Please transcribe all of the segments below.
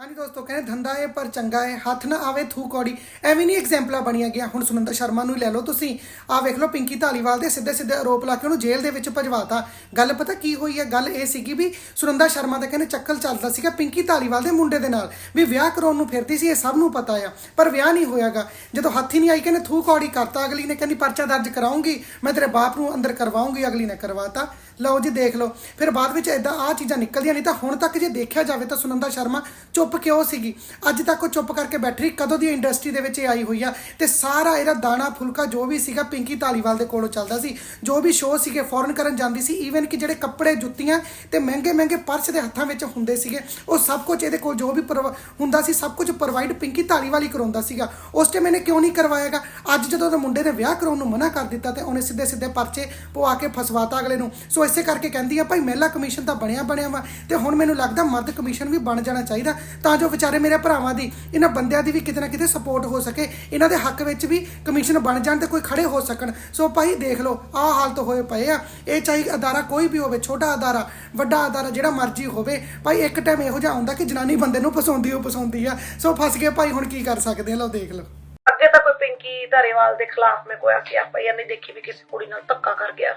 ਹਾਂਜੀ ਦੋਸਤੋ, ਕਹਿੰਦੇ ਧੰਦਾ ਹੈ ਪਰ ਚੰਗਾ ਹੈ, ਹੱਥ ਨਾ ਆਵੇ ਥੂ ਕੌੜੀ। ਐਵੇਂ ਨਹੀਂ ਐਗਜੈਂਪਲਾਂ ਬਣੀਆਂ ਗਿਆ ਹੁਣ ਸੁਨੰਦਾ ਸ਼ਰਮਾ ਨੂੰ ਹੀ ਲੈ ਲਓ ਤੁਸੀਂ। ਆਹ ਵੇਖ ਲਓ, ਪਿੰਕੀ ਧਾਲੀਵਾਲ ਦੇ ਸਿੱਧੇ ਸਿੱਧੇ ਆਰੋਪ ਲਾ ਕੇ ਉਹਨੂੰ ਜੇਲ੍ਹ ਦੇ ਵਿੱਚ ਭਜਵਾਤਾ। ਗੱਲ ਪਤਾ ਕੀ ਹੋਈ ਹੈ? ਗੱਲ ਇਹ ਸੀਗੀ ਵੀ ਸੁਨੰਦਾ ਸ਼ਰਮਾ ਦਾ ਕਹਿੰਦੇ ਚੱਕਲ ਚੱਲਦਾ ਸੀਗਾ ਪਿੰਕੀ ਧਾਲੀਵਾਲ ਦੇ ਮੁੰਡੇ ਦੇ ਨਾਲ। ਵੀ ਵਿਆਹ ਕਰਾਉਣ ਨੂੰ ਫਿਰਦੀ ਸੀ, ਇਹ ਸਭ ਨੂੰ ਪਤਾ ਆ। ਪਰ ਵਿਆਹ ਨਹੀਂ ਹੋਇਆਗਾ। ਜਦੋਂ ਹੱਥ ਹੀ ਨਹੀਂ ਆਈ, ਕਹਿੰਦੇ ਥੂ ਕੌੜੀ ਕਰਤਾ। ਅਗਲੀ ਨੇ ਕਹਿੰਦੀ ਪਰਚਾ ਦਰਜ ਕਰਾਉਂਗੀ ਮੈਂ ਤੇਰੇ ਬਾਪ ਨੂੰ ਅੰਦਰ ਕਰਵਾਉਂਗੀ ਅਗਲੀ ਨੇ ਕਰਵਾਤਾ। ਲਓ ਜੀ, ਦੇਖ ਲਓ। ਫਿਰ ਬਾਅਦ ਵਿੱਚ ਇਦਾਂ ਆ ਚੀਜ਼ਾਂ ਨਿਕਲਦੀਆਂ ਨਹੀਂ ਤਾਂ ਹੁਣ ਤੱਕ ਜੇ ਦੇਖਿਆ ਜਾਵੇ ਤਾਂ ਸੁਨੰਦਾ ਸ਼ਰਮਾ ਚੁੱਪ ਚੁੱਪ ਕਿਉਂ ਸੀਗੀ? ਅੱਜ ਤੱਕ ਉਹ ਚੁੱਪ ਕਰਕੇ ਬੈਠੀ ਰਹੀ, ਕਦੋਂ ਦੀ ਇੰਡਸਟਰੀ ਦੇ ਵਿੱਚ ਇਹ ਆਈ ਹੋਈ ਆ? ਤੇ ਸਾਰਾ ਇਹਦਾ ਦਾਣਾ ਫੁਲਕਾ ਜੋ ਵੀ ਸੀਗਾ ਪਿੰਕੀ ਧਾਲੀਵਾਲ ਦੇ ਕੋਲੋਂ ਚੱਲਦਾ ਸੀ। ਜੋ ਵੀ ਸ਼ੋਅ ਸੀਗੇ ਫੋਰਨ ਕਰਨ ਜਾਂਦੀ ਸੀ। ਈਵਨ ਕਿ ਜਿਹੜੇ ਕੱਪੜੇ ਜੁੱਤੀਆਂ ਤੇ ਮਹਿੰਗੇ ਮਹਿੰਗੇ ਪਰਸ ਦੇ ਹੱਥਾਂ ਵਿੱਚ ਹੁੰਦੇ ਸੀਗੇ ਉਹ ਸਭ ਕੁਝ ਇਹਦੇ ਕੋਲ ਜੋ ਵੀ ਪ੍ਰੋ- ਹੁੰਦਾ ਸੀ ਸਭ ਕੁਝ ਪ੍ਰੋਵਾਈਡ ਪਿੰਕੀ ਧਾਲੀਵਾਲ ਹੀ ਕਰਾਉਂਦਾ ਸੀਗਾ। ਉਸ ਟਾਈਮ ਇਹਨੇ ਕਿਉਂ ਨਹੀਂ ਕਰਵਾਏਗਾ ਅੱਜ ਜਦੋਂ ਉਹਦੇ ਮੁੰਡੇ ਨੇ ਵਿਆਹ ਕਰਾਉਣ ਨੂੰ ਮਨਾ ਕਰ ਦਿੱਤਾ ਤੇ ਉਹਨੇ ਸਿੱਧੇ ਸਿੱਧੇ ਪਰਚੇ ਪਵਾ ਕੇ ਫਸਵਾਤਾ ਅਗਲੇ ਨੂੰ। ਸੋ ਇਸੇ ਕਰਕੇ ਕਹਿੰਦੀ ਆ ਭਾਈ ਮਹਿਲਾ ਕਮਿਸ਼ਨ ਤਾਂ ਬਣਿਆ ਬਣਿਆ ਵਾ ਤੇ ਹੁਣ ਮੈਨੂੰ ਲੱਗਦਾ ਮਰਦ ਕਮਿਸ਼ਨ ਵੀ ਬਣ ਜਾਣਾ ਚਾਹੀਦਾ। ਤਾਂ ਜੋ ਵਿਚਾਰੇ ਮੇਰੇ ਭਰਾਵਾਂ ਦੀ, ਇਹਨਾਂ ਬੰਦਿਆਂ ਦੀ ਵੀ ਕਿਤੇ ਨਾ ਕਿਤੇ ਸਪੋਰਟ ਹੋ ਸਕੇ। ਇਹਨਾਂ ਦੇ ਹੱਕ ਵਿੱਚ ਵੀ ਕਮਿਸ਼ਨ ਬਣ ਜਾਣ ਤੇ ਕੋਈ ਖੜੇ ਹੋ ਸਕਣ। ਸੋ ਭਾਈ ਦੇਖ ਲਓ, ਆਹ ਹਾਲਤ ਹੋਏ ਪਏ ਆ। ਇਹ ਚਾਹੇ ਅਦਾਰਾ ਕੋਈ ਵੀ ਹੋਵੇ, ਛੋਟਾ ਅਦਾਰਾ, ਵੱਡਾ ਅਦਾਰਾ, ਜਿਹੜਾ ਮਰਜ਼ੀ ਹੋਵੇ, ਭਾਈ ਇੱਕ ਟਾਈਮ ਇਹੋ ਜਿਹਾ ਹੁੰਦਾ ਕਿ ਜਨਾਨੀ ਬੰਦੇ ਨੂੰ ਪਸੰਦੀ ਉਹ ਪਸੰਦੀ ਆ। ਸੋ ਫਸ ਗਏ ਭਾਈ, ਹੁਣ ਕੀ ਕਰ ਸਕਦੇ ਆ? ਲਓ ਦੇਖ ਲਓ। ਅੱਗੇ ਤਾਂ ਕੋਈ ਪਿੰਕੀ ਧਾਰੀਵਾਲ ਦੇ ਖਿਲਾਫ ਮੈਂ ਕੋਈ ਐਫ ਆਈ ਆਰ ਦੇਖੀ ਵੀ ਕਿਸੇ ਕੁੜੀ ਨਾਲ ਧੱਕਾ ਕਰ ਗਿਆ।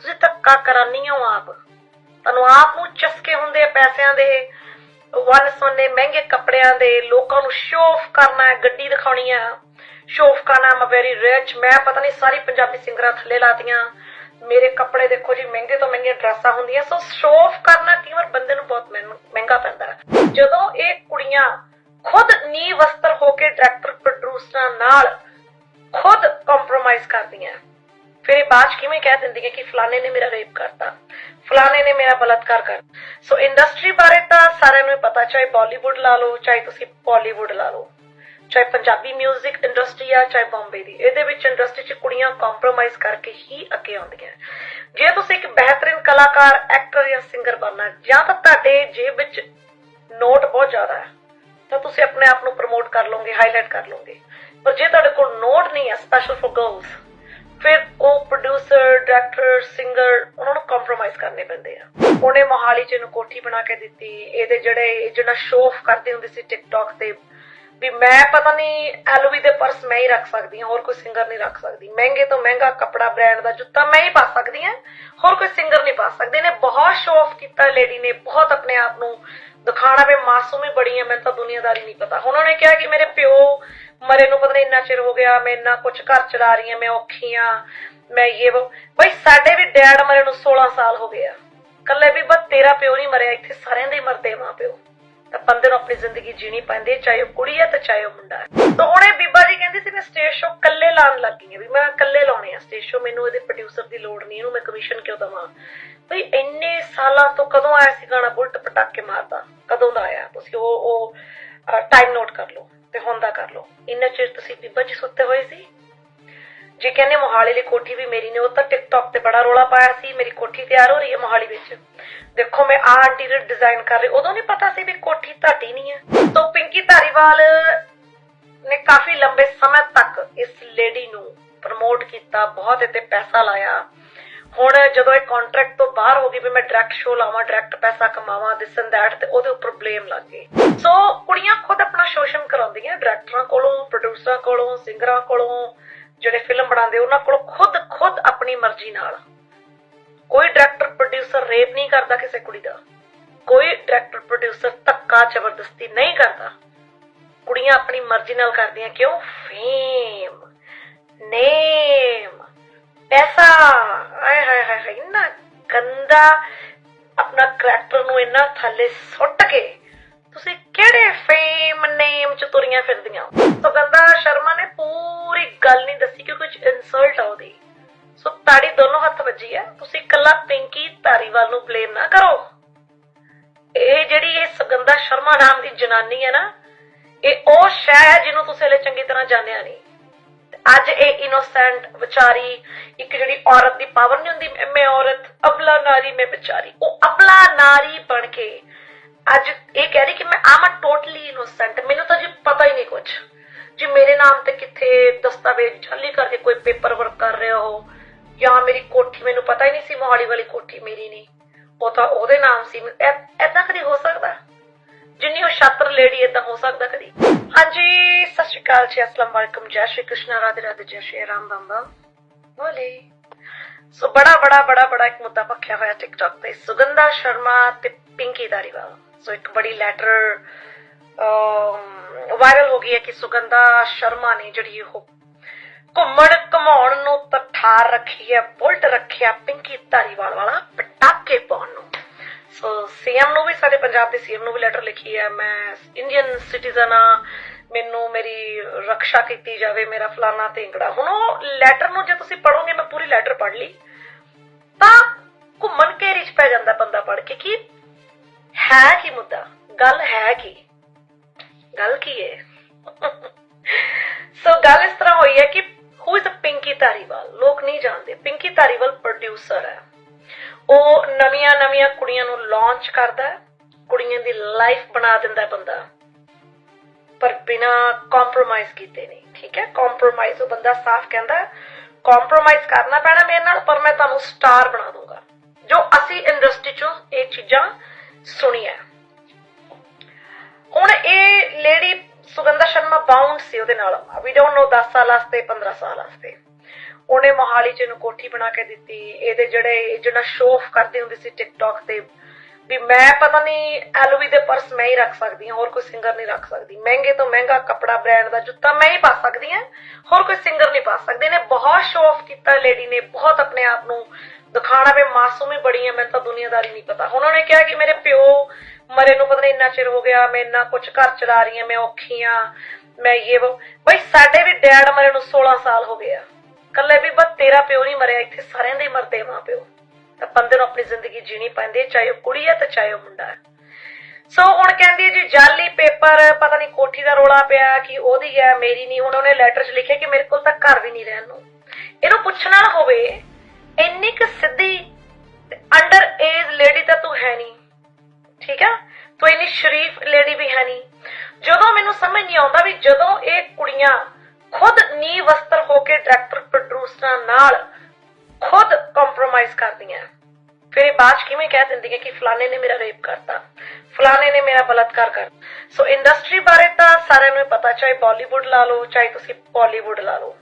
ਤੁਸੀਂ ਧੱਕਾ ਕਰਾਨੀ ਹੋ ਆਪ। ਤੁਹਾਨੂੰ ਆਪ ਨੂੰ ਚਸਕੇ ਹੁੰਦੇ ਆ ਪੈਸਿਆਂ ਦੇ। ਵਨ ਸੋਨੇ ਮਹਿੰਗੇ ਕੱਪੜਿਆਂ ਦੇ ਲੋਕਾਂ ਨੂੰ ਸ਼ੋਅ ਕਰਨਾ ਹੈ, ਗੱਡੀ ਦਿਖਾਉਣੀ ਆ ਸ਼ੋਅ ਕਰਨਾ ਮੈਂ ਵੈਰੀ ਰਿਚ ਮੈਂ ਪਤਾ ਨਹੀਂ ਸਾਰੀ ਪੰਜਾਬੀ ਸਿੰਗਰਾਂ ਥੱਲੇ ਲਾਤੀਆਂ। ਮੇਰੇ ਕੱਪੜੇ ਦੇਖੋ ਜੀ, ਮਹਿੰਗੇ ਤੋਂ ਮਹਿੰਗੀਆਂ ਡਰੈਸਾਂ ਹੁੰਦੀਆਂ। ਸੋ ਸ਼ੋਅ ਕਰਨਾ ਕਈ ਵਾਰ ਬੰਦੇ ਨੂੰ ਬਹੁਤ ਮਹਿੰਗਾ ਪੈਂਦਾ ਹੈ। ਜਦੋਂ ਇਹ ਕੁੜੀਆਂ ਖੁਦ ਨੀ ਵਸਤਰ ਹੋ ਕੇ ਡਾਇਰੈਕਟਰ ਪ੍ਰੋਡਿਊਸਰਾਂ ਨਾਲ ਖੁਦ ਕੰਪਰੋਮਾਈਜ਼ ਕਰਦੀਆਂ। ਫਿਰ ਇਹ ਬਾਜ ਕਿਵੇਂ ਕਹਿ ਦਿੰਦੀ ਹੈ ਕਿ ਫਲਾਣੇ ਨੇ ਮੇਰਾ ਰੇਪ ਕਰਤਾ ਫਲਾਣੇ ਨੇ ਮੇਰਾ ਬਲਤਕਾਰ ਕਰ ਸੋ ਇੰਡਸਟਰੀ ਬਾਰੇ ਤਾਂ ਸਾਰਿਆਂ ਨੂੰ ਪਤਾ ਚਾਹੇ ਬਾਲੀਵੁੱਡ ਲਾ ਲਓ ਚਾਹੇ ਤੁਸੀਂ ਬਾਲੀਵੁੱਡ ਲਾ ਲਓ ਚਾਹੇ ਪੰਜਾਬੀ 뮤직 ਇੰਡਸਟਰੀ ਆ ਚਾਹੇ ਬੰਬੇ ਦੀ ਇਹਦੇ ਵਿੱਚ ਇੰਡਸਟਰੀ 'ਚ ਕੁੜੀਆਂ ਕੰਪਰੋਮਾਈਜ਼ ਕਰਕੇ ਹੀ ਅੱਗੇ ਆਉਂਦੀਆਂ ਜੇ ਤੁਸੀਂ ਇੱਕ ਬਿਹਤਰੀਨ ਕਲਾਕਾਰ ਐਕਟਰ ਜਾਂ ਸਿੰਗਰ ਬਣਨਾ ਜਾਂ ਤਾਂ ਤੁਹਾਡੇ ਜੇਬ ਵਿੱਚ ਨੋਟ ਬਹੁਤ ਜ਼ਿਆਦਾ ਹੈ ਤਾਂ ਤੁਸੀਂ ਆਪਣੇ ਆਪ ਨੂੰ ਪ੍ਰਮੋਟ ਕਰ ਲਓਗੇ ਹਾਈਲਾਈਟ ਕਰ ਲਓਗੇ ਪਰ ਜੇ ਤੁਹਾਡੇ ਕੋਲ ਨੋਟ ਨਹੀਂ ਹੈ ਸਪੈਸ਼ਲ ਫॉर ਗਰਲਸ ਫਿਰ ਉਹ ਪ੍ਰੋਡਿਊਸਰ ਡਾਇਰੈਕਟਰ ਸਿੰਗਰ ਉਹਨਾਂ ਨੂੰ ਕੰਪਰੋਮਾਈਜ਼ ਕਰਨੇ ਪੈਂਦੇ ਆ। ਉਹਨੇ ਮੋਹਾਲੀ ਚ ਇਹਨੂੰ ਕੋਠੀ ਬਣਾ ਕੇ ਦਿੱਤੀ। ਇਹਦੇ ਜਿਹੜੇ ਜਿਹੜਾ ਸ਼ੋਅ ਆਫ ਕਰਦੀ ਸੀ ਟਿਕਟੌਕ ਤੇ, ਵੀ ਮੈਂ ਪਤਾ ਨਹੀਂ ਐਲਵੀ ਦੇ ਪਰਸ ਮੈਂ ਹੀ ਰੱਖ ਸਕਦੀ ਹਾਂ, ਹੋਰ ਕੋਈ ਸਿੰਗਰ ਨਹੀਂ ਰੱਖ ਸਕਦੀ। ਮਹਿੰਗੇ ਤੋਂ ਮਹਿੰਗਾ ਕਪੜਾ ਬ੍ਰਾਂਡ ਦਾ ਜੁੱਤਾ ਮੈਂ ਹੀ ਪਾ ਸਕਦੀ ਹਾਂ, ਹੋਰ ਕੋਈ ਸਿੰਗਰ ਨਹੀਂ ਪਾ ਸਕਦੇ। ਨੇ ਬਹੁਤ ਸ਼ੋਅ ਆਫ ਕੀਤਾ ਲੇਡੀ ਨੇ ਬਹੁਤ ਆਪਣੇ ਆਪ ਨੂੰ ਦਿਖਾਣਾ ਵੀ ਮਾਸੂਮ ਹੀ ਬੜੀ ਆ, ਮੈਨੂੰ ਤਾਂ ਦੁਨੀਆਦਾਰੀ ਨਹੀਂ ਪਤਾ। ਉਹਨਾਂ ਨੇ ਕਿਹਾ ਕਿ ਮੇਰੇ ਪਿਓ ਮਰੇ ਨੂੰ ਪਤਾ ਨਹੀਂ ਇੰਨਾ ਚਿਰ ਹੋ ਗਿਆ, ਮੈਂ ਇੰਨਾ ਕੁਝ ਘਰ ਚਲਾ ਰਹੀ ਹਾਂ, ਮੈਂ ਔਖੀ ਆ ਮੈਂ ਇਹ ਵੋ ਬਈ ਸਾਡੇ ਵੀ ਡੈਡ ਮਰੇ ਨੂੰ 16 ਸਾਲ ਹੋ ਗਏ ਆ। ਕੱਲੇ ਵੀ ਬਸ ਤੇਰਾ ਪਿਓ ਨਹੀਂ ਮਰਿਆ, ਇੱਥੇ ਸਾਰਿਆਂ ਦੇ ਮਰਦੇ ਮਾਂ ਪਿਓ ਤਾਂ ਬੰਦੇ ਨੂੰ ਆਪਣੀ ਜ਼ਿੰਦਗੀ ਜੀਣੀ ਪੈਂਦੀ ਹੈ, ਚਾਹੇ ਉਹ ਕੁੜੀ ਹੈ ਤੇ ਚਾਹੇ ਉਹ ਮੁੰਡਾ ਹੈ। ਤਾਂ ਉਹਨੇ ਬੀਬਾ ਜੀ ਕਹਿੰਦੀ ਸੀ ਮੈਂ ਸਟੇਜ ਸ਼ੋ ਕੱਲੇ ਲਾਉਣ ਲੱਗੀ ਹਾਂ। ਵੀ ਮੈਂ ਕੱਲੇ ਲਾਉਣੇ ਆ ਸਟੇਜ ਸ਼ੋ ਮੈਨੂੰ ਇਹਦੇ ਪ੍ਰੋਡਿਊਸਰ ਦੀ ਲੋੜ ਨਹੀਂ, ਇਹਨੂੰ ਮੈਂ ਕਮਿਸ਼ਨ ਕਿਉਂ ਦਵਾਂ? ਬਈ ਇੰਨੇ ਸਾਲਾਂ ਤੋਂ ਕਦੋਂ ਆਇਆ ਸੀ ਗਾਣਾ ਬੁਲਟ ਪਟਾਕੇ ਮਾਰਦਾ? ਕਦੋਂ ਦਾ ਆਇਆ? ਤੁਸੀਂ ਉਹ ਉਹ ਟਾਈਮ ਨੋਟ ਕਰ ਲਓ ਤੇ ਹੁਣ ਦਾ ਕਰ ਲਓ। ਇੰਨਾ ਚਿਰ ਤੁਸੀਂ ਬੀਬਾ ਜੀ ਸੁੱਤੇ ਹੋਏ ਸੀ? ਜੇ ਕਹਿੰਦੇ ਮੋਹਾਲੀ ਲਈ ਕੋਠੀ ਵੀ ਮੇਰੀ ਨੇ, ਉਹ ਤਾਂ ਟਿਕਟੌਕ ਤੇ ਬੜਾ ਰੋਲਾ ਪਾਇਆ ਸੀ, ਮੇਰੀ ਕੋਠੀ ਤਿਆਰ ਹੋ ਰਹੀ ਹੈ ਮੋਹਾਲੀ ਵਿੱਚ। ਦੇਖੋ, ਮੈਂ ਆ ਇੰਟੀਰੀਅਰ ਡਿਜ਼ਾਈਨ ਕਰ ਰਹੀ, ਉਦੋਂ ਨਹੀਂ ਪਤਾ ਸੀ ਵੀ ਕੋਠੀ ਤੁਹਾਡੀ ਨਹੀਂ ਹੈ। ਤੋਂ ਪਿੰਕੀ ਧਾਰੀਵਾਲ ਨੇ ਕਾਫੀ ਲੰਬੇ ਸਮੇਂ ਤੱਕ ਇਸ ਲੇਡੀ ਨੂੰ ਪ੍ਰਮੋਟ ਕੀਤਾ, ਬਹੁਤ ਇੱਥੇ ਪੈਸਾ ਲਾਇਆ। ਹੁਣ ਜਦੋਂ ਇਹ ਕੰਟਰੈਕਟ ਤੋਂ ਬਾਹਰ ਹੋ ਗਈ ਵੀ ਮੈਂ ਡਾਇਰੈਕਟ ਸ਼ੋ ਲਾਵਾਂ ਡਾਇਰੈਕਟ ਪੈਸਾ ਕਮਾਵਾਂ ਦਿਸ ਐਂਡ ਦੈਟ ਤੇ ਉਹਦੇ ਉੱਪਰ ਬਲੇਮ ਲੱਗ ਗਏ। ਸੋ ਕੁੜੀਆਂ ਖੁਦ ਆਪਣਾ ਸ਼ੋਸ਼ਣ ਕਰਾਉਂਦੀਆਂ ਡਾਇਰੈਕਟਰਾਂ ਕੋਲੋਂ ਪ੍ਰੋਡਿਊਸਰਾਂ ਕੋਲੋਂ ਸਿੰਗਰਾਂ ਕੋਲੋਂ ਜਿਹੜੇ ਫਿਲਮ ਬਣਾਉਂਦੇ, ਉਹਨਾਂ ਕੋਲੋਂ ਖੁਦ ਖੁਦ ਆਪਣੀ ਮਰਜ਼ੀ ਨਾਲ। ਕੋਈ ਡਾਇਰੈਕਟਰ ਪ੍ਰੋਡਿਊਸਰ ਰੇਪ ਨਹੀਂ ਕਰਦਾ ਕਿਸੇ ਕੁੜੀ ਦਾ। ਕੋਈ ਡਾਇਰੈਕਟਰ ਪ੍ਰੋਡਿਊਸਰ ਧੱਕਾ, ਜ਼ਬਰਦਸਤੀ ਨਹੀਂ ਕਰਦਾ। ਕੁੜੀਆਂ ਆਪਣੀ ਮਰਜ਼ੀ ਨਾਲ ਕਰਦੀਆਂ ਕਿਉਂ? ਫੇਮ ਨੇਮ ਪੈਸਾ। ਆਏ ਹਾਏ ਹਾਏ ਇੰਨਾ ਗੰਦਾ ਆਪਣਾ ਕਰੈਕਟਰ ਨੂੰ ਇੰਨਾ ਥੱਲੇ ਸੁੱਟ ਕੇ ਤੁਸੀਂ ਕਿਹੜੇ ਫੇਮ ਨੇਮ ਚ ਤੁਰੀਆਂ ਫਿਰਦੀਆਂ? ਸੁਗੰਧਾ ਸ਼ਰਮਾ ਨੇ ਪੂਰੀ ਗੱਲ ਨਹੀਂ ਦੱਸੀ ਕਿ ਕੁਝ ਇਨਸਲਟ ਆ ਉਹਦੀ। ਸੋ ਤਾੜੀ ਦੋਨੋਂ ਹੱਥ ਵੱਜੀ ਆ। ਤੁਸੀਂ ਕੱਲਾ ਪਿੰਕੀ ਧਾਰੀਵਾਲ ਨੂੰ ਬਲੇਮ ਨਾ ਕਰੋ। ਇਹ ਜਿਹੜੀ ਇਹ ਸੁਗੰਧਾ ਸ਼ਰਮਾ ਨਾਮ ਦੀ ਜਨਾਨੀ ਹੈ ਨਾ, ਇਹ ਉਹ ਸ਼ੈ ਹੈ ਜਿਹਨੂੰ ਤੁਸੀਂ ਹਲੇ ਚੰਗੀ ਤਰ੍ਹਾਂ ਜਾਣਿਆ ਨਹੀਂ। ਅੱਜ ਇਹ ਇਨੋਸੈਂਟ ਵਿਚਾਰੀ, ਇੱਕ ਜਿਹੜੀ ਔਰਤ ਦੀ ਪਾਵਰ ਨਹੀਂ ਹੁੰਦੀ ਮੈਂ- ਮੈਂ ਔਰਤ, ਅਬਲਾ ਨਾਰੀ ਮੈਂ ਵਿਚਾਰੀ। ਉਹ ਅਬਲਾ ਨਾਰੀ ਬਣ ਕੇ ਅੱਜ ਇਹ ਕਹਿ ਰਹੀ ਕਿ ਮੈਂ ਆਮ ਟੋਟਲੀ ਇਨੋਸੈਂਟ ਮੈਨੂੰ ਤਾਂ ਜੀ ਪਤਾ ਹੀ ਨਹੀਂ ਕੁਝ ਜੀ ਮੇਰੇ ਨਾਮ ਤੇ ਕਿੱਥੇ ਦਸਤਾਵੇਜ਼ ਜਾਲੀ ਕਰਕੇ ਕੋਈ ਪੇਪਰ ਵਰਕ ਕਰ ਰਹੇ ਹੋ, ਜਾਂ ਮੇਰੀ ਕੋਠੀ ਮੈਨੂੰ ਪਤਾ ਹੀ ਨਹੀਂ ਸੀ, ਮੋਹਾਲੀ ਵਾਲੀ ਕੋਠੀ ਮੇਰੀ ਨਹੀਂ। ਉਹ ਤਾਂ ਉਹਦੇ ਨਾਮ ਸੀ। ਐਦਾਂ ਕਦੀ ਹੋ ਸਕਦਾ? ਜਿੰਨੀ ਉਹ ਛਾਤਰ ਲੇਡੀ ਇਦਾਂ ਹੋ ਸਕਦਾ ਕਦੀ? ਹਾਂਜੀ, ਸਤਿ ਸ਼੍ਰੀ ਅਕਾਲ ਜੀ, ਅਸਲਾਮ ਵਾਲੇਕੁਮ। ਜੈ ਸ਼੍ਰੀ ਕ੍ਰਿਸ਼ਨ, ਰਾਧੇ ਰਾਧੇ, ਜੈ ਸ਼੍ਰੀ ਰਾਮ ਬਮ ਬਮ ਬੋਲੇ। ਸੋ ਬੜਾ ਬੜਾ ਬੜਾ ਬੜਾ ਇੱਕ ਮੁੱਦਾ ਪੱਖਿਆ ਹੋਇਆ ਟਿਕਟੌਕ ਤੇ। ਸੁਗੰਧਾ ਸ਼ਰਮਾ ਤੇ ਪਿੰਕੀ ਦਾਰੀਵਾਲ ਸੋ ਇੱਕ ਬੜੀ ਲੈਟਰ ਵਾਇਰਲ ਹੋ ਗਈ ਹੈ ਕਿ ਸੁਗੰਧਾ ਸ਼ਰਮਾ ਨੇ ਜਿਹੜੀ ਉਹ ਘੁੰਮਣ ਘਮਾਉਣ ਨੂੰ ਤਠਾਰ ਰੱਖੀ ਹੈ, ਬੁਲਟ ਰੱਖਿਆ ਪਿੰਕੀ ਧਾਰੀਵਾਲ ਵਾਲਾ ਪਟਾਕੇ ਪਾਉਣ ਨੂੰ। ਸੋ ਸੀਐਮ ਨੂੰ ਵੀ, ਸਾਡੇ ਪੰਜਾਬ ਦੇ ਸੀਐਮ ਨੂੰ ਵੀ ਲੈਟਰ ਲਿਖੀ ਹੈ। ਮੈਂ ਇੰਡੀਅਨ ਸਿਟੀਜ਼ਨ ਆ ਮੈਨੂੰ ਮੇਰੀ ਰੱਖਿਆ ਕੀਤੀ ਜਾਵੇ, ਮੇਰਾ ਫਲਾਨਾ ਤੇਂਗੜਾ। ਹੁਣ ਉਹ ਲੈਟਰ ਨੂੰ ਜੇ ਤੁਸੀਂ ਪੜੋਗੇ ਮੈਂ ਪੂਰੀ ਲੈਟਰ ਪੜ ਲਈ, ਤਾਂ ਘੁੰਮਣ ਘੇਰੀ ਚ ਪੈ ਜਾਂਦਾ ਬੰਦਾ ਪੜ ਕੇ ਕਿ ਹੈ ਕੀ ਮੁੱਦਾ? ਗੱਲ ਹੈ ਕੀ? ਗੱਲ ਕੀ ਹੈ? ਸੋ ਗੱਲ ਇਸ ਤਰ੍ਹਾਂ ਹੋਈ ਹੈ ਕਿ ਹੂ ਇਜ਼ ਪਿੰਕੀ ਧਾਰੀਵਾਲ ਲੋਕ ਨਹੀਂ ਜਾਣਦੇ। ਪਿੰਕੀ ਧਾਰੀਵਾਲ ਪ੍ਰੋਡਿਊਸਰ ਹੈ। ਉਹ ਨਵੀਆਂ ਨਵੀਆਂ ਕੁੜੀਆਂ ਨੂੰ ਲਾਂਚ ਕਰਦਾ ਹੈ। ਕੁੜੀਆਂ ਦੀ ਲਾਈਫ ਬਣਾ ਦਿੰਦਾ ਬੰਦਾ। ਪਰ ਬਿਨਾ ਕੰਪਰੋਮਾਈਜ਼ ਕੀਤੇ ਨਹੀਂ। ਠੀਕ ਹੈ? ਕੰਪਰੋਮਾਈਜ਼ ਉਹ ਬੰਦਾ ਸਾਫ਼ ਕਹਿੰਦਾ ਕੰਪਰੋਮਾਈਜ਼ ਕਰਨਾ ਪੈਣਾ ਮੇਰੇ ਨਾਲ, ਪਰ ਮੈਂ ਤੁਹਾਨੂੰ ਸਟਾਰ ਬਣਾ ਦੂੰਗਾ। ਜੋ ਅਸੀਂ ਇੰਡਸਟਰੀ ਚੋਂ ਇਹ ਚੀਜ਼ਾਂ ਸੁਣੀਆਂ ਹੁਣ ਇਹ ਲੇਡੀ ਸੁਗੰਧਾ ਸ਼ਰਮਾ ਬਾਉਂਡ ਸੀ ਉਹਦੇ ਨਾਲ। ਵੀ ਡੋਨਟ ਨੋ 10 ਸਾਲ ਵਾਸਤੇ 15 ਸਾਲ ਵਾਸਤੇ। ਉਹਨੇ ਮੋਹਾਲੀ ਚ ਇਹਨੂੰ ਕੋਠੀ ਬਣਾ ਕੇ ਦਿੱਤੀ। ਇਹਦੇ ਜਿਹੜੇ ਜਿਹੜਾ ਸ਼ੋਅ ਕਰਦੀ ਹੁੰਦੀ ਸੀ ਟਿਕਟੌਕ ਤੇ, ਵੀ ਮੈਂ ਪਤਾ ਨਹੀਂ ਐਲਵੀ ਦੇ ਪਰਸ ਮੈਂ ਹੀ ਰੱਖ ਸਕਦੀ ਹਾਂ, ਹੋਰ ਕੋਈ ਸਿੰਗਰ ਨਹੀਂ ਰੱਖ ਸਕਦੀ। ਮਹਿੰਗੇ ਤੋਂ ਮਹਿੰਗਾ ਕਪੜਾ ਬ੍ਰਾਂਡ ਦਾ ਜੁੱਤਾ ਮੈਂ ਹੀ ਪਾ ਸਕਦੀ ਹਾਂ, ਹੋਰ ਕੋਈ ਸਿੰਗਰ ਨਹੀਂ ਪਾ ਸਕਦੇ। ਨੇ ਬਹੁਤ ਸ਼ੋਅ ਕੀਤਾ ਲੇਡੀ ਨੇ ਬਹੁਤ ਆਪਣੇ ਆਪ ਨੂੰ ਦਿਖਾਣਾ ਵੀ ਮਾਸੂਮ ਹੀ ਬੜੀ ਆ, ਮੈਨੂੰ ਤਾਂ ਦੁਨੀਆਦਾਰੀ ਨਹੀਂ ਪਤਾ। ਹੁਣ ਉਹਨੇ ਕਿਹਾ ਕਿ ਮੇਰੇ ਪਿਓ ਮਰੇ ਨੂੰ ਪਤਾ ਨਹੀਂ ਇੰਨਾ ਚਿਰ ਹੋ ਗਿਆ, ਮੈਂ ਇੰਨਾ ਕੁਝ ਘਰ ਚਲਾ ਰਹੀ ਹਾਂ ਮੈਂ ਔਖੀ ਆ, ਮੈਂ ਇਹ ਬਈ ਸਾਡੇ ਵੀ ਡੈਡ ਮਰੇ ਨੂੰ 16 ਸਾਲ ਹੋ ਗਏ ਆ। ਕੱਲੇ ਵੀ ਬਸ ਤੇਰਾ ਪਿਓ ਨਹੀਂ ਮਰਿਆ, ਇੱਥੇ ਸਾਰਿਆਂ ਦੇ ਮਰਦੇ ਮਾਂ ਪਿਓ। ਤਾਂ ਬੰਦੇ ਨੂੰ ਆਪਣੀ ਜ਼ਿੰਦਗੀ ਜੀਣੀ ਪੈਂਦੀ ਹੈ ਚਾਹੇ ਉਹ ਕੁੜੀ ਹੈ ਤੇ ਚਾਹੇ ਉਹ ਮੁੰਡਾ ਹੈ ਸੋ ਹੁਣ ਕਹਿੰਦੀ ਹੈ ਜੀ, ਜਾਲੀ ਪੇਪਰ, ਪਤਾ ਨਹੀਂ ਕੋਠੀ ਦਾ ਰੋਲਾ ਪਿਆ ਕਿ ਉਹਦੀ ਹੈ, ਮੇਰੀ ਨਹੀਂ। ਹੁਣ ਉਹਨੇ ਲੈਟਰ 'ਚ ਲਿਖਿਆ ਕਿ ਮੇਰੇ ਕੋਲ ਤਾਂ ਘਰ ਵੀ ਨਹੀਂ ਰਹਿਣ ਨੂੰ। ਇਹਨੂੰ ਪੁੱਛਣਾ ਹੋਵੇ ਇੰਨੀ ਕੁ ਸਿੱਧੀ ਅੰਡਰ ਏਜ ਲੇਡੀ ਤਾਂ ਤੂੰ ਹੈ ਨਹੀਂ। ਠੀਕ ਹੈ ਤੂੰ ਇੰਨੀ ਸ਼ਰੀਫ ਲੇਡੀ ਵੀ ਹੈ ਨਹੀਂ। ਜਦੋਂ ਮੈਨੂੰ ਸਮਝ ਨਹੀਂ ਆਉਂਦਾ ਵੀ ਜਦੋਂ ਇਹ ਕੁੜੀਆਂ ਖੁਦ ਨੀ ਵਸਤਰ ਹੋ ਕੇ ਡਾਇਰੈਕਟਰ ਪ੍ਰੋਡਿਊਸਰਾਂ ਨਾਲ ਖੁਦ ਕੰਪਰੋਮਾਈਜ਼ ਕਰਦੀਆਂ, ਫਿਰ ਇਹ ਬਾਅਦ 'ਚ ਕਿਵੇਂ ਕਹਿ ਦਿੰਦੀਆਂ ਕਿ ਫਲਾਣੇ ਨੇ ਮੇਰਾ ਰੇਪ ਕਰਤਾ, ਫਲਾਣੇ ਨੇ ਮੇਰਾ ਬਲਾਤਕਾਰ ਕਰ। ਸੋ ਇੰਡਸਟਰੀ ਬਾਰੇ ਤਾਂ ਸਾਰਿਆਂ ਨੂੰ ਪਤਾ, ਚਾਹੇ ਬਾਲੀਵੁੱਡ ਲਾ ਲਓ, ਚਾਹੇ ਤੁਸੀਂ ਬਾਲੀਵੁੱਡ ਲਾ ਲਓ।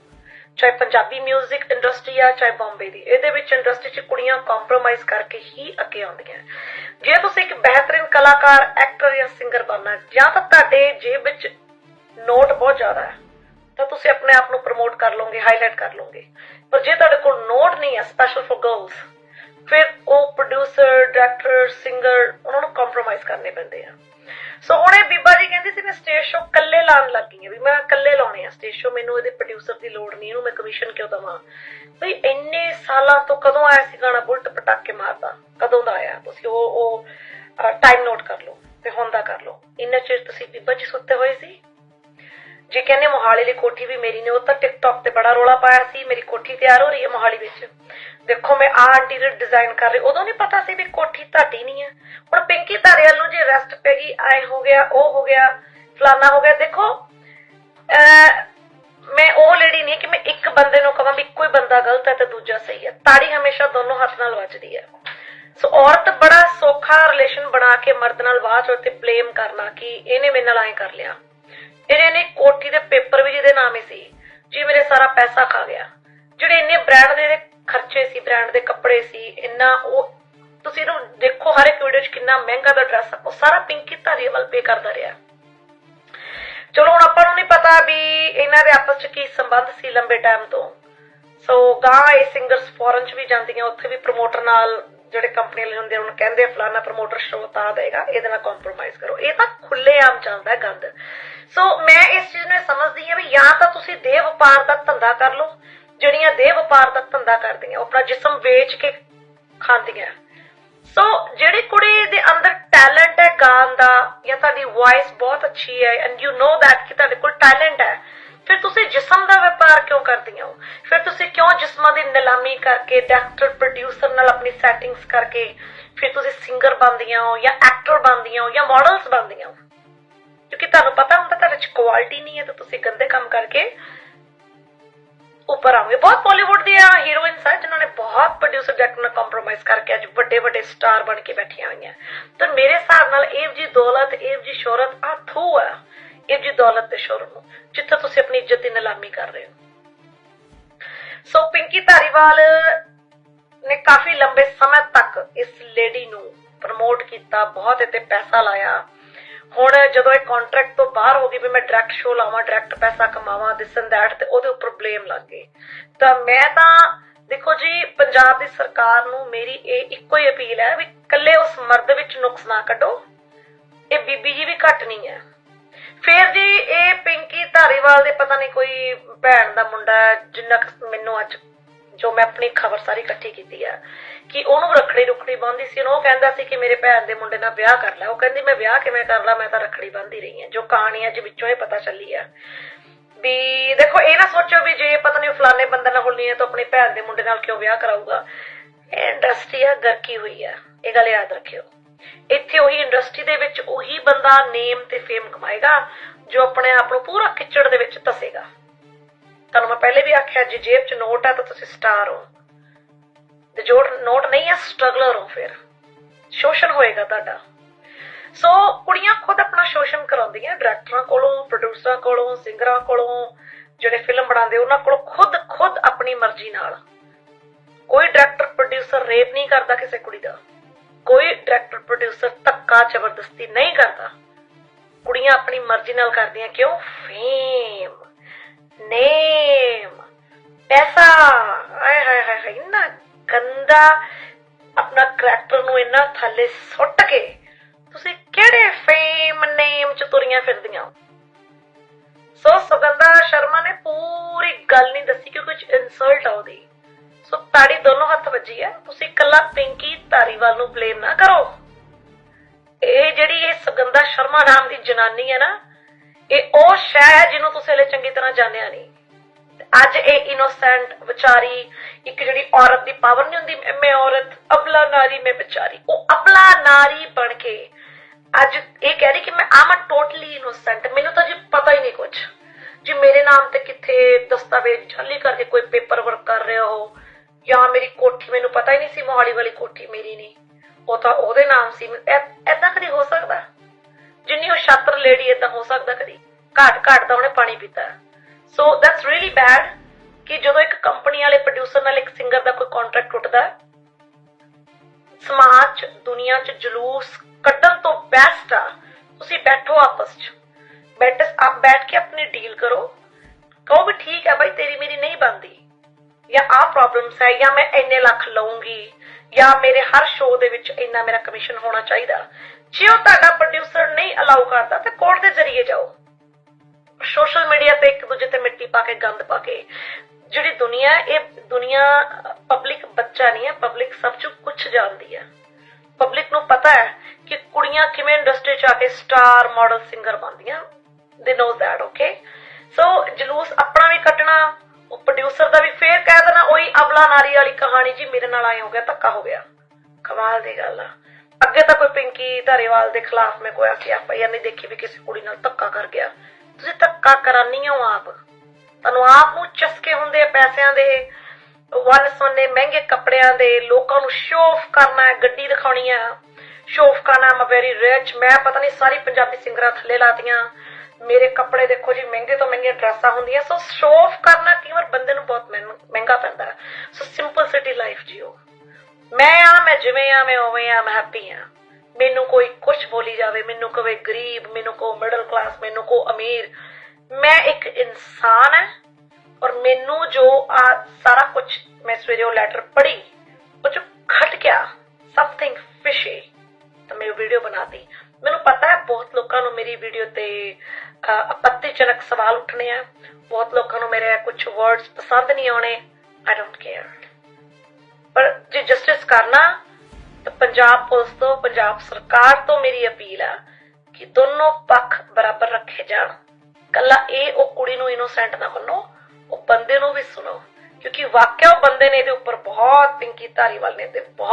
ਚਾਹੇ ਪੰਜਾਬੀ 뮤직 ਇੰਡਸਟਰੀ ਆ, ਚਾਹੇ ਬੰਬੇ ਦੀ, ਇਹਦੇ ਵਿੱਚ ਇੰਡਸਟਰੀ 'ਚ ਕੁੜੀਆਂ ਕੰਪਰੋਮਾਈਜ਼ ਕਰਕੇ ਹੀ ਅੱਗੇ ਆਉਂਦੀਆਂ। ਜੇ ਤੁਸੀਂ ਇੱਕ ਬਿਹਤਰੀਨ ਕਲਾਕਾਰ ਐਕਟਰ ਜਾਂ ਸਿੰਗਰ ਬਣਨਾ ਜਾਂ ਤਾਂ ਤੁਹਾਡੇ ਜੇਬ ਵਿੱਚ ਨੋਟ ਬਹੁਤ ਜ਼ਿਆਦਾ ਹੈ, ਤਾਂ ਤੁਸੀਂ ਆਪਣੇ ਆਪ ਨੂੰ ਪ੍ਰਮੋਟ ਕਰ ਲਓਗੇ ਹਾਈਲਾਈਟ ਕਰ ਲਓਗੇ। ਪਰ ਜੇ ਤੁਹਾਡੇ ਕੋਲ ਨੋਟ ਨਹੀਂ ਹੈ ਸਪੈਸ਼ਲ ਫॉर ਗਰਲਸ ਫਿਰ ਉਹ ਪ੍ਰੋਡਿਊਸਰ ਡਾਇਰੈਕਟਰ ਸਿੰਗਰ ਉਹਨਾਂ ਨੂੰ ਕੰਪਰੋਮਾਈਜ਼ ਕਰਨੇ ਪੈਂਦੇ ਆ। ਸੋ ਹੁਣ ਬੀਬਾ ਜੀ ਕਹਿੰਦੀ ਸੀ, ਮੈਂ ਸਟੇਜ ਸ਼ੋ ਕੱਲੇ ਲਾਉਣ ਲੱਗੀ ਆ ਵੀ ਮੈਂ ਕੱਲੇ ਲਾਉਣੇ ਆ ਸਟੇਜ ਸ਼ੋ ਮੈਨੂੰ ਇਹਦੇ ਪ੍ਰੋਡਿਊਸਰ ਦੀ ਲੋੜ ਨਹੀਂ, ਇਹਨੂੰ ਮੈਂ ਕਮਿਸ਼ਨ ਕਿਉਂ ਦਵਾਂ? ਬਈ ਇੰਨੇ ਸਾਲਾਂ ਤੋਂ ਕਦੋਂ ਆਇਆ ਸੀ ਗਾਣਾ ਬੁਲਟ ਪਟਾਕੇ ਮਾਰਦਾ? ਕਦੋਂ ਦਾ ਆਇਆ? ਤੁਸੀਂ ਉਹ ਉਹ ਟਾਈਮ ਨੋਟ ਕਰ ਲਓ ਤੇ ਹੁਣ ਦਾ ਕਰ ਲਓ। ਇੰਨਾ ਚਿਰ ਤੁਸੀਂ ਬੀਬਾ ਜੀ ਸੁੱਤੇ ਹੋਏ ਸੀ? ਜੇ ਕਹਿੰਦੇ ਮੋਹਾਲੀ ਲਈ ਕੋਠੀ ਵੀ ਮੇਰੀ ਨੇ, ਉਹ ਤਾਂ ਟਿਕਟੌਕ ਤੇ ਬੜਾ ਰੋਲਾ ਪਾਇਆ ਸੀ, ਮੇਰੀ ਕੋਠੀ ਤਿਆਰ ਹੋ ਰਹੀ ਹੈ ਮੋਹਾਲੀ ਵਿੱਚ। ਦੇਖੋ, ਮੈਂ ਆ ਇੰਟੀਰੀਅਰ ਡਿਜ਼ਾਈਨ ਕਰ ਰਹੀ, ਉਦੋਂ ਨਹੀਂ ਪਤਾ ਸੀ ਵੀ ਕੋਠੀ ਤੁਹਾਡੀ ਨਹੀਂ ਹੈ। ਹੁਣ ਪਿੰਕੀ ਧਾਰੀਵਾਲ ਨੂੰ ਜੇ ਰੈਸਟ ਪੈ ਗਈ, ਆਏ ਹੋ ਗਿਆ, ਉਹ ਹੋ ਗਿਆ, ਫਲਾਨਾ ਹੋ ਗਿਆ, ਦੇਖੋ ਮੈਂ ਉਹ ਲੇਡੀ ਨਹੀਂ ਕਿ ਮੈਂ ਇੱਕ ਬੰਦੇ ਨੂੰ ਕਹਾਂ ਵੀ ਕੋਈ ਬੰਦਾ ਗਲਤ ਹੈ ਤੇ ਦੂਜਾ ਸਹੀ ਹੈ। ਤਾੜੀ ਹਮੇਸ਼ਾ ਦੋਨੋਂ ਹੱਥ ਨਾਲ ਵੱਜਦੀ ਹੈ। ਸੋ ਔਰਤ ਬੜਾ ਸੌਖਾ ਰਿਲੇਸ਼ਨ ਬਣਾ ਕੇ ਮਰਦ ਨਾਲ ਬਾਅਦ ਚੋਂ ਤੇ ਬਲੇਮ ਕਰਨਾ ਕਿ ਇਹਨੇ ਮੇਰੇ ਨਾਲ ਐਂ ਕਰ ਲਿਆ। ਇਹਨੇ ਨੇ ਕੋਠੀ ਦੇ ਪੇਪਰ ਵੀ ਜਿਹਦੇ ਨਾਮ ਹੀ ਸੀ, ਜੀ ਮੇਰੇ ਸਾਰਾ ਪੈਸਾ ਖਾ ਗਿਆ। ਜਿਹੜੇ ਇੰਨੇ ਬ੍ਰਾਂਡ ਦੇ ਖਰਚੇ ਸੀ ਬ੍ਰਾਂਡ ਦੇ ਕੱਪੜੇ ਸੀ, ਇੰਨਾ ਉਹ, ਤੁਸੀਂ ਇਹਨੂੰ ਦੇਖੋ ਹਰ ਇੱਕ ਵੀਡੀਓ 'ਚ ਕਿੰਨਾ ਮਹਿੰਗਾ ਦਾ ਡਰੈਸ ਆ, ਉਹ ਸਾਰਾ ਪਿੰਕੀ ਧਾਰੀਵਾਲ ਪੇ ਕਰਦਾ ਰਿਹਾ। ਚਲੋ ਹੁਣ ਆਪਾਂ ਨੂੰ ਨਹੀਂ ਪਤਾ ਵੀ ਇਹਨਾਂ ਦੇ ਆਪਸ 'ਚ ਕੀ ਸੰਬੰਧ ਸੀ ਲੰਬੇ ਟਾਈਮ ਤੋਂ। ਸੋ ਗਾਂ ਇਹ ਸਿੰਗਰਸ ਫੋਰਨ 'ਚ ਵੀ ਜਾਂਦੀਆਂ, ਉੱਥੇ ਵੀ ਪ੍ਰੋਮੋਟਰ ਨਾਲ ਜਿਹੜੇ ਕੰਪਨੀ ਵਾਲੇ ਹੁੰਦੇ ਆ, ਕਹਿੰਦੇ ਆ ਫਲਾਨਾ ਪ੍ਰੋਮੋਟਰ ਦੇਗਾ ਇਹਦੇ ਨਾਲ ਕੰਪਰੋਮਾਈਜ਼ ਕਰੋ। ਇਹ ਤਾਂ ਖੁੱਲੇ ਆਮ ਚੱਲਦਾ ਹੈ ਗੰਦ। ਸੋ ਮੈਂ ਇਸ ਚੀਜ਼ ਨੂੰ ਸਮਝਦੀ ਹਾਂ ਵੀ ਜਾਂ ਤਾਂ ਤੁਸੀਂ ਦੇਹ ਵਪਾਰ ਦਾ ਧੰਦਾ ਕਰ ਲਓ ਜਿਹੜੀਆਂ ਦੇਹ ਵਪਾਰ ਦਾ ਧੰਦਾ ਕਰਦੀਆਂ ਉਹ ਆਪਣਾ ਜਿਸਮ ਵੇਚ ਕੇ ਖਾਂਦੀਆਂ। ਸੋ ਜਿਹੜੀ ਕੁੜੀ ਦੇ ਅੰਦਰ ਟੈਲੈਂਟ ਹੈ ਗਾਣ ਦਾ ਜਾਂ ਤੁਹਾਡੀ ਵੌਇਸ ਬਹੁਤ ਅੱਛੀ ਹੈ ਐਂਡ ਯੂ نو that ਕਿ ਤੁਹਾਡੇ ਕੋਲ ਟੈਲੈਂਟ ਹੈ ਫਿਰ ਤੁਸੀਂ ਜਿਸਮ ਦਾ ਵਪਾਰ ਕਿਉਂ ਕਰਦੀਆਂ ਹੋ? ਫਿਰ ਤੁਸੀਂ ਕਿਉਂ ਜਿਸਮਾਂ ਦੀ ਨਿਲਾਮੀ ਕਰਕੇ ਡਾਇਰੈਕਟਰ ਪ੍ਰੋਡਿਊਸਰ ਨਾਲ ਆਪਣੀ ਸੈਟਿੰਗਸ ਕਰਕੇ ਫਿਰ ਤੁਸੀਂ ਸਿੰਗਰ ਬਣਦੀਆਂ ਹੋ ਜਾਂ ਐਕਟਰ ਬਣਦੀਆਂ ਹੋ ਜਾਂ ਮਾਡਲਸ ਬਣਦੀਆਂ ਹੋ? ਕਿਉਂਕਿ ਤੁਹਾਨੂੰ ਪਤਾ ਹੁੰਦਾ ਤੁਹਾਡੇ ਚ ਕੁਆਲਿਟੀ ਨਹੀਂ ਹੈ ਤਾਂ ਤੁਸੀਂ ਗੰਦੇ ਕੰਮ ਕਰਕੇ ਉੱਪਰ ਆਉਂਗੇ ਬਹੁਤ ਬਾਲੀਵੁੱਡ ਦੀਆਂ ਹੀਰੋਇਨਸ ਆ ਜਿਨ੍ਹਾਂ ਨੇ ਬਹੁਤ ਪ੍ਰੋਡਿਊਸਰ ਡਾਇਰੈਕਟਰ ਨਾਲ ਕੰਪਰੋਮਾਈਜ਼ ਕਰਕੇ ਅੱਜ ਵੱਡੇ ਵੱਡੇ ਸਟਾਰ ਬਣ ਕੇ ਬੈਠੀਆਂ ਹੋਈਆਂ। ਤਾਂ ਮੇਰੇ ਹਿਸਾਬ ਨਾਲ ਇਹ ਜੀ ਦੌਲਤ, ਇਹ ਜੀ ਸ਼ੋਹਰਤ ਆ ਥੂ ਆ। ਇਹ ਦੌਲਤ ਤੇ ਸ਼ੋਹਰਤ ਨੂੰ, ਜਿੱਥੇ ਤੁਸੀਂ ਆਪਣੀ ਇੱਜ਼ਤ ਦੀ ਨਿਲਾਮੀ ਕਰ ਰਹੇ ਹੋ। ਸੋ ਪਿੰਕੀ ਧਾਰੀਵਾਲ ਨੇ ਕਾਫੀ ਲੰਬੇ ਸਮੇਂ ਤੱਕ ਇਸ ਲੇਡੀ ਨੂੰ ਪ੍ਰਮੋਟ ਕੀਤਾ, ਬਹੁਤ ਇੱਥੇ ਪੈਸਾ ਲਾਇਆ। ਹੁਣ ਜਦੋਂ ਇਹ ਕੰਟਰੈਕਟ ਤੋਂ ਬਾਹਰ ਹੋ ਗਈ ਵੀ ਮੈਂ ਡਾਇਰੈਕਟ ਸ਼ੋ ਲਾਵਾਂ ਡਾਇਰੈਕਟ ਪੈਸਾ ਕਮਾਵਾਂ ਦਿਸ ਐਂਡ ਦੈਟ ਤੇ ਉਹਦੇ ਉੱਪਰ ਬਲੇਮ ਲੱਗ ਗਏ। ਤਾਂ ਮੈਂ ਤਾਂ, ਦੇਖੋ ਜੀ, ਪੰਜਾਬ ਦੀ ਸਰਕਾਰ ਨੂੰ ਮੇਰੀ ਇਹ ਇੱਕੋ ਹੀ ਅਪੀਲ ਹੈ ਵੀ ਕੱਲੇ ਉਸ ਮਰਦ ਵਿੱਚ ਨੁਕਸ ਨਾ ਕੱਢੋ। ਇਹ ਬੀਬੀ ਜੀ ਵੀ ਘੱਟ ਨਹੀਂ ਹੈ। ਫਿਰ ਜੀ ਇਹ ਪਿੰਕੀ ਧਾਰੀਵਾਲ ਦੇ ਪਤਾ ਨਹੀਂ ਕੋਈ ਭੈਣ ਦਾ ਮੁੰਡਾ ਹੈ, ਜਿੰਨਾ ਮੈਨੂੰ ਅੱਜ ਜੋ ਮੈਂ ਆਪਣੀ ਖਬਰ ਸਾਰੀ ਇਕੱਠੀ ਕੀਤੀ ਆ ਕਿ ਉਹਨੂੰ ਰੱਖੜੀ ਰੁਖੜੀ ਬੰਨ੍ਹਦੀ ਸੀ ਉਹ ਕਹਿੰਦਾ ਸੀ ਕਿ ਮੇਰੇ ਭੈਣ ਦੇ ਮੁੰਡੇ ਨਾਲ ਵਿਆਹ ਕਰ ਲੈ। ਉਹ ਕਹਿੰਦੀ ਮੈਂ ਵਿਆਹ ਕਿਵੇਂ ਕਰ ਲਾਂ? ਮੈਂ ਤਾਂ ਰੱਖੜੀ ਬੰਨ੍ਹਦੀ ਰਹੀ ਆ। ਜੋ ਕਹਾਣੀ ਅੱਜ ਵਿੱਚੋਂ ਇਹ ਪਤਾ ਚੱਲੀ ਆ ਵੀ ਦੇਖੋ ਇਹ ਨਾ ਸੋਚੋ ਵੀ ਜੇ ਪਤਾ ਨਹੀਂ ਫਲਾਣੇ ਬੰਦੇ ਨਾਲ ਹੋਣੀ ਹੈ ਤਾਂ ਆਪਣੀ ਭੈਣ ਦੇ ਮੁੰਡੇ ਨਾਲ ਕਿਉਂ ਵਿਆਹ ਕਰਾਊਗਾ। ਇਹ ਇੰਡਸਟਰੀ ਆ ਗਰਕੀ ਹੋਈ ਆ। ਇਹ ਗੱਲ ਯਾਦ ਰੱਖਿਓ। ਇੱਥੇ ਉਹੀ ਇੰਡਸਟਰੀ ਦੇ ਵਿੱਚ ਉਹੀ ਬੰਦਾ ਨੇਮ ਤੇ ਫੇਮ ਕਮਾਏਗਾ, ਜੋ ਆਪਣੇ ਆਪ ਨੂੰ ਪੂਰਾ ਕਿਚੜ ਦੇ ਵਿੱਚ ਤਸੇਗਾ ਤੁਹਾਨੂੰ ਮੈਂ ਪਹਿਲੇ ਵੀ ਆਖਿਆ, ਜੇ ਜੇਬ 'ਚ ਨੋਟ ਆ ਤਾਂ ਤੁਸੀਂ ਸਟਾਰ ਹੋ। ਤੇ ਜੋ ਨੋਟ ਨਹੀਂ ਆ ਸਟਰਗਲਰ ਹੋ ਫਿਰ। ਸ਼ੋਸ਼ਣ ਹੋਏਗਾ ਤੁਹਾਡਾ। ਸੋ ਕੁੜੀਆਂ ਖੁਦ ਆਪਣਾ ਸ਼ੋਸ਼ਣ ਕਰਾਉਂਦੀਆਂ ਡਾਇਰੈਕਟਰਾਂ ਕੋਲੋਂ ਪ੍ਰੋਡਿਊਸਰਾਂ ਕੋਲੋਂ ਸਿੰਗਰਾਂ ਕੋਲੋਂ, ਜਿਹੜੇ ਫਿਲਮ ਬਣਾਉਂਦੇ, ਉਹਨਾਂ ਕੋਲੋਂ ਖੁਦ ਖੁਦ ਆਪਣੀ ਮਰਜ਼ੀ ਨਾਲ। ਕੋਈ ਡਾਇਰੈਕਟਰ ਪ੍ਰੋਡਿਊਸਰ ਰੇਪ ਨਹੀਂ ਕਰਦਾ ਕਿਸੇ ਕੁੜੀ ਦਾ। ਕੋਈ ਡਾਇਰੈਕਟਰ ਪ੍ਰੋਡਿਊਸਰ ਧੱਕਾ ਜ਼ਬਰਦਸਤੀ ਨਹੀਂ ਕਰਦਾ। ਕੁੜੀਆਂ ਆਪਣੀ ਮਰਜ਼ੀ ਨਾਲ ਕਰਦੀਆਂ ਕਿਉਂ? ਫੇਮ ਨੇਮ ਪੈਸਾ। ਆਏ ਹਾਏ ਹਾਏ ਇੰਨਾ ਗੰਦਾ ਆਪਣਾ ਕਰੈਕਟਰ ਨੂੰ ਇੰਨਾ ਥੱਲੇ ਸੁੱਟ ਕੇ ਤੁਸੀਂ ਕਿਹੜੇ ਫੇਮ ਨੇਮ ਚ ਤੁਰੀਆਂ ਫਿਰਦੀਆਂ? ਸੋ ਸੁਗੰਧਾ ਸ਼ਰਮਾ ਨੇ ਪੂਰੀ ਗੱਲ ਨਹੀਂ ਦੱਸੀ ਕਿਉਂਕਿ ਕੁਝ ਇਨਸਲਟ ਆ ਉਹਦੀ। ਸੋ ਤਾੜੀ ਦੋਨੋਂ ਹੱਥ ਵੱਜੀ ਹੈ। ਤੁਸੀਂ ਇਕੱਲਾ ਪਿੰਕੀ ਧਾਰੀਵਾਲ ਨੂੰ ਬਲੇਮ ਨਾ ਕਰੋ। ਇਹ ਜਿਹੜੀ ਇਹ ਸੁਗੰਧਾ ਸ਼ਰਮਾ ਨਾਮ ਦੀ ਜਨਾਨੀ ਹੈ ਨਾ, ਇਹ ਉਹ ਸ਼ੈ ਹੈ ਜਿਹਨੂੰ ਤੁਸੀਂ ਹਲੇ ਚੰਗੀ ਤਰ੍ਹਾਂ ਜਾਣਿਆ ਨਹੀਂ। ਅੱਜ ਇਹ ਇਨੋਸੈਂਟ ਵਿਚਾਰੀ, ਇੱਕ ਜਿਹੜੀ ਔਰਤ ਦੀ ਪਾਵਰ ਨਹੀਂ ਹੁੰਦੀ, ਮੈਂ- ਮੈਂ ਔਰਤ, ਅਬਲਾ ਨਾਰੀ, ਮੈਂ ਵਿਚਾਰੀ। ਉਹ ਅਬਲਾ ਨਾਰੀ ਬਣ ਕੇ ਅੱਜ ਇਹ ਕਹਿ ਰਹੀ ਕਿ ਮੈਂ ਆਮ ਟੋਟਲੀ ਇਨੋਸੈਂਟ ਮੈਨੂੰ ਤਾਂ ਜੀ ਪਤਾ ਹੀ ਨਹੀਂ ਕੁਝ ਜੀ ਮੇਰੇ ਨਾਮ ਤੇ ਕਿੱਥੇ ਦਸਤਾਵੇਜ਼ ਜਾਲੀ ਕਰਕੇ ਕੋਈ ਪੇਪਰ ਵਰਕ ਕਰ ਰਹੇ ਹੋ ਜਾਂ ਮੇਰੀ ਕੋਠੀ, ਮੈਨੂੰ ਪਤਾ ਹੀ ਨਹੀਂ ਸੀ ਮੋਹਾਲੀ ਵਾਲੀ ਕੋਠੀ ਮੇਰੀ ਨਹੀਂ। ਉਹ ਤਾਂ ਉਹਦੇ ਨਾਮ ਸੀ। ਐਦਾਂ ਕਦੀ ਹੋ ਸਕਦਾ? ਜਿੰਨੀ ਉਹ ਛਾਤਰ ਲੇਡੀ ਏਦਾਂ ਹੋ ਸਕਦਾ ਕਦੀ? ਘਾਟ ਘਾਟ ਦਾ ਉਹਨੇ ਪਾਣੀ ਪੀਤਾ। ਸੋ ਦੈਟਸ ਰੀਲੀ ਬੈਡ ਕਿ ਜਦੋਂ ਇੱਕ ਕੰਪਨੀ ਵਾਲੇ ਪ੍ਰੋਡਿਊਸਰ ਨਾਲ ਇੱਕ ਸਿੰਗਰ ਦਾ ਕੋਈ ਕੰਟਰੈਕਟ ਟੁੱਟਦਾ, ਸਮਾਜ 'ਚ, ਦੁਨੀਆ 'ਚ ਜਲੂਸ ਕੱਢਣ ਤੋਂ ਬੈਸਟ ਆ। ਤੁਸੀਂ ਬੈਠੋ ਆਪਸ 'ਚ। ਬੈਠ ਆਪ ਬੈਠ ਕੇ ਆਪਣੀ ਡੀਲ ਕਰੋ। ਕਹੋ ਵੀ ਠੀਕ ਹੈ ਭਾਈ ਤੇਰੀ ਮੇਰੀ ਨਹੀਂ ਬਣਦੀ। ਜਾਂ ਆ ਪ੍ਰੋਬਲਮਸ ਹੈ, ਜਾਂ ਮੈਂ ਇੰਨੇ ਲੱਖ ਲਵਾਂਗੀ ਜਾਂ ਮੇਰੇ ਹਰ ਸ਼ੋਅ ਦੇ ਵਿੱਚ ਇੰਨਾ ਮੇਰਾ ਕਮਿਸ਼ਨ ਹੋਣਾ ਚਾਹੀਦਾ। ਜੇ ਉਹ ਤੁਹਾਡਾ ਪ੍ਰੋਡਿਊਸਰ ਨਹੀਂ ਅਲਾਉ ਕਰਦਾ, ਤੇ ਕੋਰਟ ਦੇ ਜ਼ਰੀਏ ਜਾਓ। ਸੋਸ਼ਲ ਮੀਡੀਆ ਤੇ ਇੱਕ ਦੂਜੇ ਤੇ ਮਿੱਟੀ ਪਾ ਕੇ, ਗੰਦ ਪਾ ਕੇ। ਜਿਹੜੀ ਦੁਨੀਆ ਇਹ ਦੁਨੀਆ ਪਬਲਿਕ ਬੱਚਾ ਨਹੀਂ ਹੈ ਪਬਲਿਕ ਸਭ ਚ ਕੁਝ ਜਾਣਦੀ ਹੈ। ਪਬਲਿਕ ਨੂੰ ਪਤਾ ਹੈ ਕਿ ਕੁੜੀਆਂ ਕਿਵੇਂ ਇੰਡਸਟਰੀ ਚ ਆ ਕੇ ਸਟਾਰ ਮਾਡਲ ਸਿੰਗਰ ਬਣਦੀਆਂ। ਦੇ ਨੋ ਦੈਟ ਓਕੇ ਸੋ ਜਲੂਸ ਆਪਣਾ ਵੀ ਕੱਟਣਾ ਉਹ ਪ੍ਰੋਡਿਊਸਰ ਦਾ ਵੀ ਫੇਰ ਕਹਿ ਦੇਣਾ, ਉਹੀ ਅਬਲਾ ਨਾਰੀ ਵਾਲੀ ਕਹਾਣੀ ਜੀ ਮੇਰੇ ਨਾਲ ਆਏ ਹੋ ਗਿਆ, ਧੱਕਾ ਹੋ ਗਿਆ। ਕਮਾਲ ਦੀ ਗੱਲ ਆ। ਅੱਗੇ ਤਾਂ ਕੋਈ ਪਿੰਕੀ ਧਾਰੀਵਾਲ ਦੇ ਖਿਲਾਫ ਮੈਂ ਕੋਈ ਐਫ ਆਈ ਨਹੀਂ ਦੇਖੀ ਵੀ ਕਿਸੇ ਕੁੜੀ ਨਾਲ ਧੱਕਾ ਕਰ ਗਿਆ। ਤੁਸੀਂ ਧੱਕਾ ਕਰਾਨੀ ਹੋ ਆਪ। ਤੁਹਾਨੂੰ ਆਪ ਨੂੰ ਚਸਕੇ ਹੁੰਦੇ ਆ ਪੈਸਿਆਂ ਦੇ, ਵਨ ਸੋਨੇ ਮਹਿੰਗੇ ਕੱਪੜਿਆਂ ਦੇ, ਲੋਕਾਂ ਨੂੰ ਸ਼ੋਅ ਕਰਨਾ ਹੈ, ਗੱਡੀ ਦਿਖਾਉਣੀ ਆ। ਸ਼ੋਅ ਕਰਨਾ ਮੈਂ ਵੈਰੀ ਰਿਚ ਮੈਂ ਪਤਾ ਨਹੀਂ ਸਾਰੀ ਪੰਜਾਬੀ ਸਿੰਗਰਾਂ ਥੱਲੇ ਲਾਤੀਆਂ। ਮੇਰੇ ਕੱਪੜੇ ਦੇਖੋ ਜੀ, ਮਹਿੰਗੇ ਤੋਂ ਮਹਿੰਗੀਆਂ ਡਰੈਸਾਂ ਹੁੰਦੀਆਂ ਸੋ ਸ਼ੋਅ ਆਫ ਕਰਨਾ ਕਈ ਵਾਰ ਬੰਦੇ ਨੂੰ ਬਹੁਤ ਮਹਿੰਗਾ ਪੈਂਦਾ ਸੋ ਸਿੰਪਲ ਸਿਟੀ ਲਾਈਫ ਜੀਓ। ਮੈਂ ਆ, ਮੈਂ ਜਿਵੇਂ ਆ, ਮੈਂ ਉਵੇਂ ਆ, ਮੈਂ ਹੈਪੀ ਆ। ਮੈਨੂੰ ਕੋਈ ਕੁਝ ਬੋਲੀ ਜਾਵੇ, ਮੈਨੂੰ ਕਵੇ ਗਰੀਬ, ਮੈਨੂੰ ਕੋ ਮਿਡਲ ਕਲਾਸ ਮੈਨੂੰ ਕੋ ਅਮੀਰ। ਮੈਂ ਇੱਕ ਇਨਸਾਨ ਹੈ ਔਰ ਮੈਨੂੰ ਜੋ ਆ ਸਾਰਾ ਕੁਝ ਮੈਂ ਸਵੇਰੇ ਉਹ ਲੈਟਰ ਪੜ੍ਹੀ, ਉਹ ਚ ਖਟਕਿਆ ਸਮਥਿੰਗ ਫਿਸ਼ੀ ਤਾਂ ਮੈਂ ਵੀਡੀਓ ਬਣਾਤੀ ਮੈਨੂੰ ਪਤਾ ਹੈ ਬਹੁਤ ਲੋਕਾਂ ਨੂੰ ਮੇਰੀ ਵੀਡੀਓ ਤੇ ਅ, ਸਵਾਲ ਉੱਠਣੇ ਆ। ਬਹੁਤ ਲੋਕਾਂ ਨੂੰ ਮੇਰੇ ਕੁਝ ਵਰਡਸ ਪਸੰਦ ਨਹੀਂ ਆਉਣੇ। ਆਈ ਡੋਨਟ ਕੇਅਰ ਪਰ ਜੇ ਜਸਟਿਸ ਕਰਨਾ ਤਾਂ ਪੰਜਾਬ ਪੁਲਿਸ ਤੋਂ ਪੰਜਾਬ ਸਰਕਾਰ ਤੋਂ ਮੇਰੀ ਅਪੀਲ ਆ ਕਿ ਦੋਨੋਂ ਪੱਖ ਬਰਾਬਰ ਰੱਖੇ ਜਾਣ। ਕੱਲਾ ਇਹ ਉਹ ਕੁੜੀ ਨੂੰ ਇਨੋਸੈਂਟ ਨਾ ਮੰਨੋ ਉਹ ਬੰਦੇ ਨੂੰ ਵੀ ਸੁਣੋ। ਕਿਉਂਕਿ ਵਾਕਿਆ ਉਹ ਬੰਦੇ ਨੇ ਇਹਦੇ ਉੱਪਰ ਬਹੁਤ ਪਿੰਕੀ ਧਾਰੀਵਾਲ ਨੇ ਤੇ ਬਹੁਤ